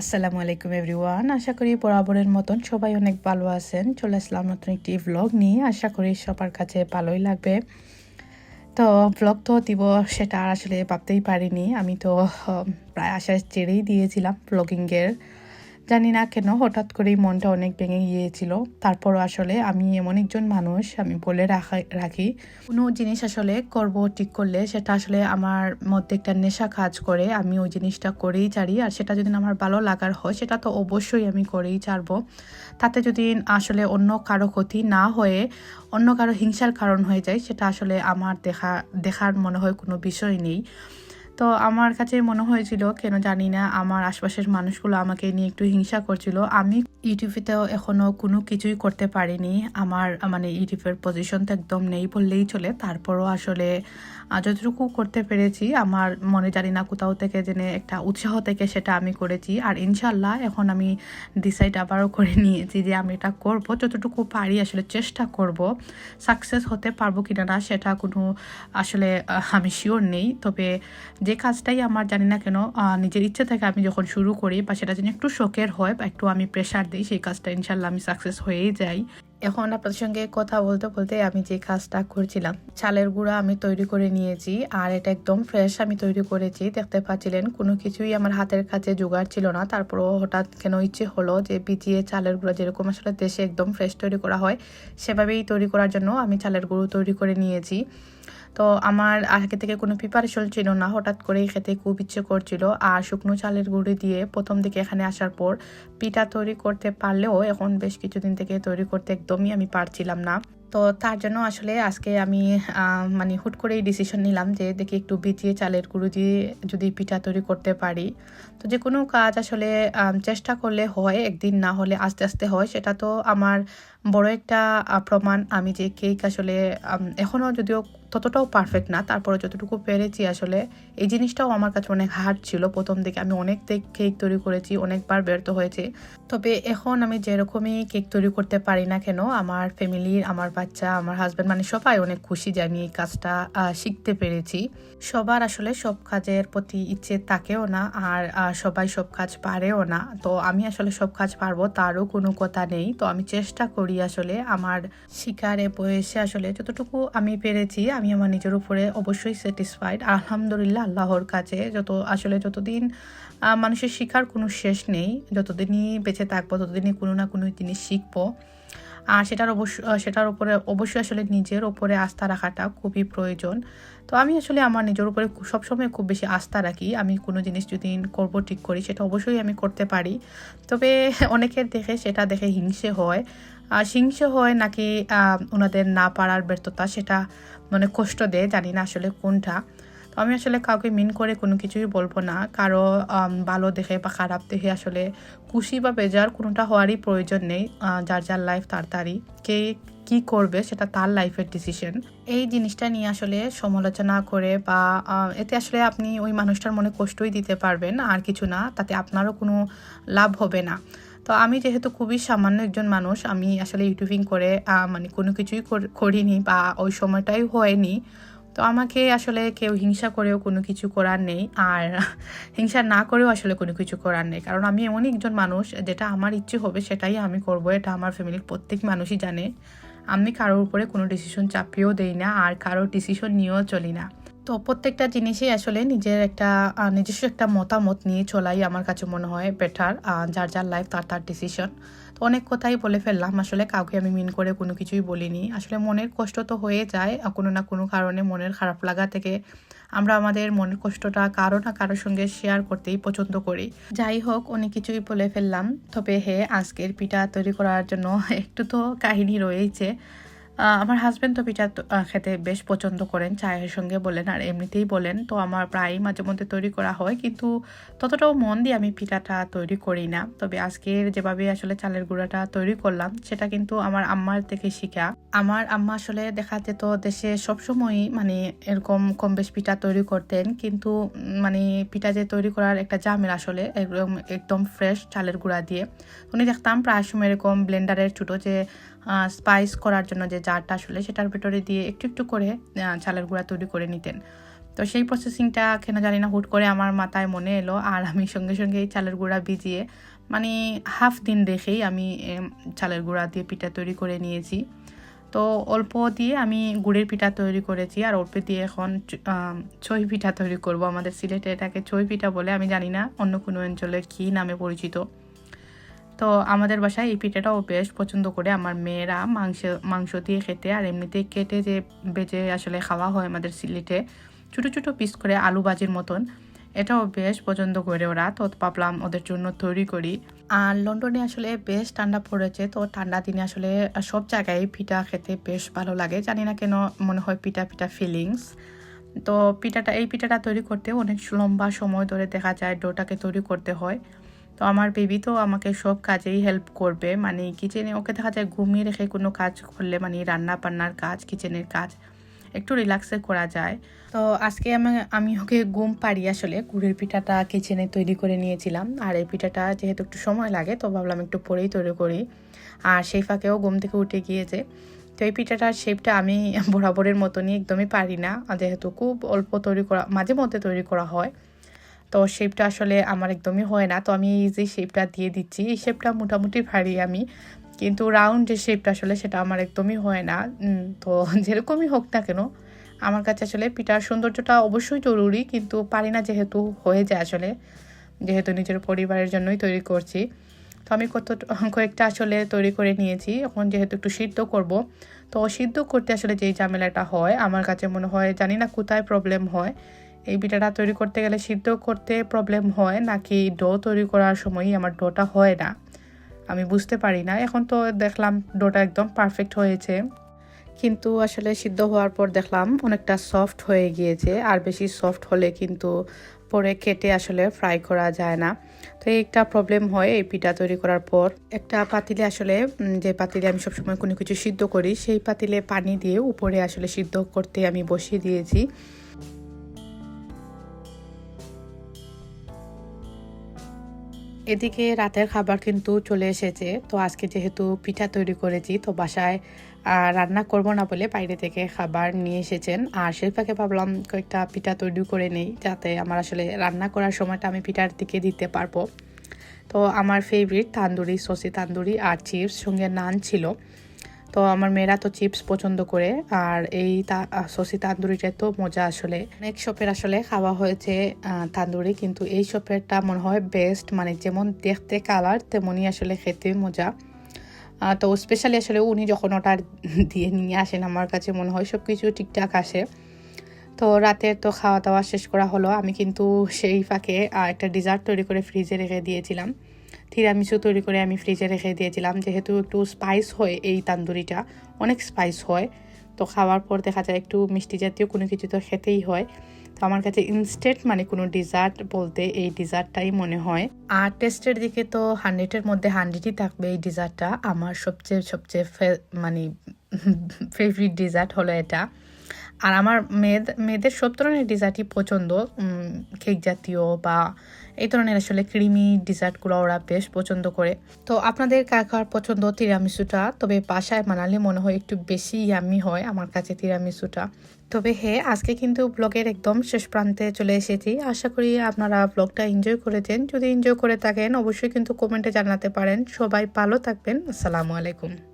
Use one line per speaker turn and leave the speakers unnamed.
আসসালামু আলাইকুম এভরিওয়ান। আশা করি বরাবরের মতন সবাই অনেক ভালো আছেন। চলে আসলাম নতুন একটি ভ্লগ নিয়ে। আশা করি সবার কাছে ভালোই লাগবে। তো ভ্লগ তো দিব সেটা আর আসলে ভাবতেই পারিনি। আমি তো প্রায় আশা ছেড়েই দিয়েছিলাম ব্লগিংয়ের জানি না কেন, হঠাৎ করেই মনটা অনেক ভেঙে গিয়েছিল। তারপরও আসলে আমি এমন একজন মানুষ, আমি বলে রাখা, রাখি। কোনো জিনিস আসলে করব, ঠিক করলে সেটা আসলে আমার মধ্যে একটা নেশা কাজ করে। আমি ওই জিনিসটা করেই ছাড়ি, আর সেটা যদি আমার ভালো লাগার হয়, সেটা তো অবশ্যই আমি করেই ছাড়বো। তাতে যদি আসলে অন্য কারও ক্ষতি না হয়ে, অন্য কারও হিংসার কারণ হয়ে যায়, সেটা আসলে আমার দেখা, দেখার মনে হয় কোনো বিষয় নেই। তো আমার কাছে মনে হয়েছিল, কেন জানি না, আমার আশপাশের মানুষগুলো আমাকে নিয়ে একটু হিংসা করছিল। আমি ইউটিউবেতেও এখনও কোনো কিছুই করতে পারিনি। আমার মানে ইউটিউবের পজিশন তো একদম নেই বললেই চলে। তারপরও আসলে যতটুকু করতে পেরেছি, আমার মনে জানি না কোথাও থেকে জেনে একটা উৎসাহ থেকে সেটা আমি করেছি। আর ইনশাল্লাহ এখন আমি ডিসাইড আবারও করে নিয়েছি যে আমি এটা করব। যতটুকু পারি আসলে চেষ্টা করব। সাকসেস হতে পারব কিনা না সেটা কোনো আসলে আমি শিওর নেই। তবে যে কাজটাই আমার জানি না কেন নিজের ইচ্ছে থেকে আমি যখন শুরু করি বা সেটা যেন একটু শখের হয় বা একটু আমি প্রেশার দিই, সেই কাজটা ইনশাল্লাহ আমি সাকসেস হয়েই যাই। এখন আপনাদের সঙ্গে কথা বলতে বলতে আমি যে কাজটা করছিলাম, চালের গুঁড়া আমি তৈরি করে নিয়েছি, আর এটা একদম ফ্রেশ আমি তৈরি করেছি। দেখতে পাচ্ছিলেন, কোনো কিছুই আমার হাতের কাছে জোগাড় ছিল না। তারপরও হঠাৎ কেন ইচ্ছে হলো যে ভিজিয়ে চালের গুঁড়া যেরকম আসলে দেশে একদম ফ্রেশ তৈরি করা হয়, সেভাবেই তৈরি করার জন্য আমি চালের গুঁড়ো তৈরি করে নিয়েছি। তো আমার আগে থেকে কোনো প্রিপারেশন ছিল না। হঠাৎ করেই খেতে খুব ইচ্ছে করছিল। আর শুকনো চালের গুঁড়ি দিয়ে প্রথম দিকে এখানে আসার পর পিঠা তৈরি করতে পারলেও এখন বেশ কিছুদিন থেকে তৈরি করতে একদমই আমি পারছিলাম না। তো তার জন্য আসলে আজকে আমি মানে হুট করেই ডিসিশন নিলাম যে দেখি একটু ভিজিয়ে চালের গুঁড়ো দিয়ে যদি পিঠা তৈরি করতে পারি। তো যে কোনো কাজ আসলে চেষ্টা করলে হয়, একদিন না হলে আস্তে আস্তে হয়। সেটা তো আমার বড় একটা প্রমাণ। আমি যে কেক আসলে এখনও যদিও ততটাও পারফেক্ট না। তারপরে যতটুকু পেরেছি আসলে, এই জিনিসটাও আমার কাছে অনেক হার্ড ছিল। প্রথম দিকে আমি অনেক কেক তৈরি করেছি, অনেকবার ব্যর্থ হয়েছে। তবে এখন আমি যেরকমই কেক তৈরি করতে পারি না কেন, আমার ফ্যামিলির আমার বাচ্চা, আমার হাজব্যান্ড মানে সবাই অনেক খুশি যে আমি এই কাজটা শিখতে পেরেছি। সবার আসলে সব কাজের প্রতি ইচ্ছে থাকেও না আর সবাই সব কাজ পারেও না। তো আমি আসলে সব কাজ পারব তারও কোনো কথা নেই। তো আমি চেষ্টা করি আসলে আমার শিকারে বয়সে আসলে যতটুকু আমি পেরেছি আমি আমার নিজের উপরে অবশ্যই স্যাটিসফাইড আলহামদুলিল্লাহ, আল্লাহর কাছে যত, আসলে যতদিন মানুষের শিখার কোনো শেষ নেই, যতদিনই বেঁচে থাকব, ততদিনই কোনো না কোনো জিনিস শিখব। আর সেটার অবশ্য সেটার উপরে অবশ্যই আসলে নিজের ওপরে আস্থা রাখাটা খুবই প্রয়োজন। তো আমি আসলে আমার নিজের উপরে সবসময় খুব বেশি আস্থা রাখি। আমি কোনো জিনিস যদি করব, ঠিক করি, সেটা অবশ্যই আমি করতে পারি। তবে অনেকের দেখে, সেটা দেখে হিংসে হয়। হিংসে হয় নাকি ওনাদের না পারার ব্যর্থতা সেটা মানে কষ্ট দেয়, জানি না আসলে কোনটা। তো আমি আসলে কাউকে মিন করে কোনো কিছুই বলব না। কারও ভালো দেখে বা খারাপ দেখে আসলে খুশি বা বেজার কোনোটা হওয়ারই প্রয়োজন নেই যার যার লাইফ তার তারই। কে কি করবে সেটা তার লাইফের ডিসিশন এই জিনিসটা নিয়ে আসলে সমালোচনা করে বা এতে আসলে আপনি ওই মানুষটার মনে কষ্টই দিতে পারবেন, আর কিছু না, তাতে আপনারও কোনো লাভ হবে না। তো আমি যেহেতু খুবই সামান্য একজন মানুষ, আমি আসলে ইউটিউবিং করে মানে কোনো কিছুই কর- করিনি বা ওই সময়টাই হয়নি। তো আমাকে আসলে কেউ হিংসা করেও কোনো কিছু করার নেই আর হিংসা না করেও আসলে কোনো কিছু করার নেই। কারণ আমি এমন একজন মানুষ যেটা আমার ইচ্ছে হবে সেটাই আমি করব, এটা আমার ফ্যামিলির প্রত্যেক মানুষই জানে। আমি কারোর উপরে কোনো ডিসিশন চাপিয়েও দেই না আর কারোর ডিসিশন নিয়েও চলি না। তো প্রত্যেকটা জিনিসই আসলে নিজের একটা নিজস্ব একটা মতামত নিয়ে চলাই আমার কাছে মনে হয় বেটার যার যার লাইফ তার তার ডিসিশন তো অনেক কথাই বলে ফেললাম, আসলে কাউকে আমি মিন করে কোনো কিছুই বলিনি। আসলে মনের কষ্ট তো হয়ে যায় কোনো না কোনো কারণে মনের খারাপ লাগা থেকে আমরা আমাদের মনের কষ্টটা কারও না কারোর সঙ্গে শেয়ার করতেই পছন্দ করি। যাই হোক, অনেক কিছুই বলে ফেললাম। তবে হে, আজকের পিঠা তৈরি করার জন্য একটু তো কাহিনী রয়েছে আমার হাজব্যান্ড তো পিঠা খেতে বেশ পছন্দ করেন, চায়ের সঙ্গে বলেন আর এমনিতেই বলেন। তো আমার প্রায়ই মাঝে মধ্যে তৈরি করা হয়, কিন্তু ততটাও মন দিয়ে আমি পিঠাটা তৈরি করি না। তবে আজকের যেভাবে আসলে চালের গুঁড়াটা তৈরি করলাম, সেটা কিন্তু আমার আম্মার থেকে শিখা। আমার আম্মা আসলে দেখা যেত দেশে সবসময়ই মানে এরকম কম বেশ পিঠা তৈরি করতেন, কিন্তু মানে পিঠা যে তৈরি করার একটা জামের আসলে একদম একদম ফ্রেশ চালের গুঁড়া দিয়ে। উনি দেখতাম প্রায় সময় এরকম ব্লেন্ডারের ছোটো যে স্পাইস করার জন্য যে জারটা আসলে সেটার ভেতরে দিয়ে একটু একটু করে চালের গুঁড়া তৈরি করে নিতেন। তো সেই প্রসেসিংটা কেন জানি না, হুট করে আমার মাথায় মনে এলো আর আমি সঙ্গে সঙ্গে এই চালের গুঁড়া ভিজিয়ে মানে হাফ দিন রেখেই আমি চালের গুঁড়া দিয়ে পিঠা তৈরি করে নিয়েছি। তো অল্প দিয়ে আমি গুড়ের পিঠা তৈরি করেছি আর অল্প দিয়ে এখন ছই পিঠা তৈরি করব। আমাদের সিলেটে এটাকে ছই পিঠা বলে, আমি জানি না অন্য কোনো অঞ্চলে কী নামে পরিচিত। তো আমাদের বাসায় এই পিঠাটাও বেশ পছন্দ করে আমার মেয়েরা মাংস মাংস দিয়ে খেতে। আর এমনিতেই কেটে যে বেজে আসলে খাওয়া হয় আমাদের সিলেটে, ছোটো ছোটো পিস করে আলু ভাজির মতন, এটাও বেশ পছন্দ করে ওরা। তো ভাবলাম ওদের জন্য তৈরি করি। আর লন্ডনে আসলে বেশ ঠান্ডা পড়েছে, তো ঠান্ডা দিনে আসলে সব জায়গায় পিঠা খেতে বেশ ভালো লাগে। জানি না কেন মনে হয় পিঠা পিঠা ফিলিংস তো পিঠাটা, এই পিঠাটা তৈরি করতে অনেক লম্বা সময় ধরে দেখা যায়, ডোটাকে তৈরি করতে হয়। তো আমার বেবি তো আমাকে সব কাজেই হেল্প করবে। মানে কিচেনে ওকে দেখা যায় ঘুমিয়ে রেখে কোনো কাজ করলে মানে রান্না বান্নার কাজ কিচেনের কাজ একটু রিল্যাক্সে করা যায়। তো আজকে আমি আমি ওকে ঘুম পাড়ি আসলে গুড়ের পিঠাটা কিচেনে তৈরি করে নিয়েছিলাম। আর এই পিঠাটা যেহেতু একটু সময় লাগে, তো ভাবলাম একটু পরেই তৈরি করি। আর সেই ফাঁকেও ঘুম থেকে উঠে গিয়েছে। তো এই পিঠাটার শেপটা আমি বরাবরের মতনই, একদমই পারি না। যেহেতু খুব অল্প তৈরি করা, মাঝে মধ্যে তৈরি করা হয়। তো শেপটা আসলে আমার একদমই হয় না। তো আমি এই যে শেপটা দিয়ে দিচ্ছি, এই শেপটা মোটামুটি পারি আমি। কিন্তু রাউন্ড যে শেপটা আসলে সেটা আমার একদমই হয় না। তো যেরকমই হোক না কেন, আমার কাছে আসলে পিঠার সৌন্দর্যটা অবশ্যই জরুরি। কিন্তু পারি না যেহেতু হয়ে যায় আসলে, যেহেতু নিজের পরিবারের জন্যই তৈরি করছি। তো আমি কত, কয়েকটা আসলে তৈরি করে নিয়েছি। এখন যেহেতু একটু সিদ্ধ করব, তো সিদ্ধ করতে আসলে যেই ঝামেলাটা হয়, আমার কাছে মনে হয় জানি না কোথায় প্রবলেম হয়। এই পিঠাটা তৈরি করতে গেলে সিদ্ধ করতে প্রবলেম হয়, নাকি ডো তৈরি করার সময়ই আমার ডোটা হয় না? আমি বুঝতে পারি না। এখন তো দেখলাম ডোটা একদম পারফেক্ট হয়েছে। কিন্তু আসলে সিদ্ধ হওয়ার পর দেখলাম অনেকটা সফট হয়ে গিয়েছে, আর বেশি সফট হলে কিন্তু পরে কেটে আসলে ফ্রাই করা যায় না। তো একটা প্রবলেম হয় এই পিঠা তৈরি করার পর। একটা পাতিলে আসলে যে পাতিলে আমি সবসময় কোনো কিছু সিদ্ধ করি, সেই পাতিলে পানি দিয়ে উপরে আসলে সিদ্ধ করতে আমি বসিয়ে দিয়েছি। এদিকে রাতের খাবার কিন্তু চলে এসেছে। তো আজকে যেহেতু পিঠা তৈরি করেছি, তো বাসায় রান্না করব না বলে বাইরে থেকে খাবার নিয়ে এসেছেন। আর শিল্পাকে ভাবলাম কয়েকটা পিঠা তৈরি করে নেই, যাতে আমার আসলে রান্না করার সময়টা আমি পিঠার দিকে দিতে পারব। তো আমার ফেভারিট তান্দুরি সসি তান্দুরি আর চিপস সঙ্গে নান ছিল। তো আমার মেয়েরা তো চিপস পছন্দ করে, আর এই সসি তান্দুরিটা তো মজা আসলে। অনেক শপের আসলে খাওয়া হয়েছে তান্দুরি, কিন্তু এই শপেরটা মনে হয় বেস্ট মানে যেমন দেখতে কালার তেমনই আসলে খেতে মজা। তো স্পেশালি আসলে উনি যখন ওটা দিয়ে নিয়ে আসেন আমার কাছে, মনে হয় সব কিছু ঠিকঠাক আসে। তো রাতে তো খাওয়া দাওয়া শেষ করা হলো, আমি কিন্তু সেই ফাঁকে একটা ডিজার্ট তৈরি করে ফ্রিজে রেখে দিয়েছিলাম। থিরামিসু তৈরি করে আমি ফ্রিজে রেখে দিয়েছিলাম। যেহেতু একটু স্পাইস হয় এই তান্দুরিটা, অনেক স্পাইস হয়। তো খাওয়ার পর দেখা যায় একটু মিষ্টি জাতীয় কোনো কিছু তো খেতেই হয়। তো আমার কাছে ইনস্ট্যান্ট মানে কোনো ডিজার্ট বলতে এই ডিজার্টটাই মনে হয়। আর টেস্টের দিকে তো হান্ড্রেডের মধ্যে হান্ড্রেডই থাকবে এই ডিজার্টটা আমার সবচেয়ে সবচেয়ে মানে ফেভারিট ডিজার্ট হলো এটা। আর আমার মেয়েদের মেয়েদের সব ধরনের ডিজার্টই পছন্দ। কেক জাতীয় বা এই ধরনের আসলে ক্রিমি ডিজার্টগুলো ওরা বেশ পছন্দ করে। তো আপনাদের কার কার পছন্দ তিরামিসুটা তবে বাসায় বানালে মনে হয় একটু বেশি ইয়ামি হয় আমার কাছে তিরামিসুটা তবে হ্যাঁ আজকে কিন্তু ব্লগের একদম শেষ প্রান্তে চলে এসেছি। আশা করি আপনারা ব্লগটা এনজয় করেছেন। যদি এনজয় করে থাকেন, অবশ্যই কিন্তু কমেন্টে জানাতে পারেন। সবাই ভালো থাকবেন। আসসালামু আলাইকুম।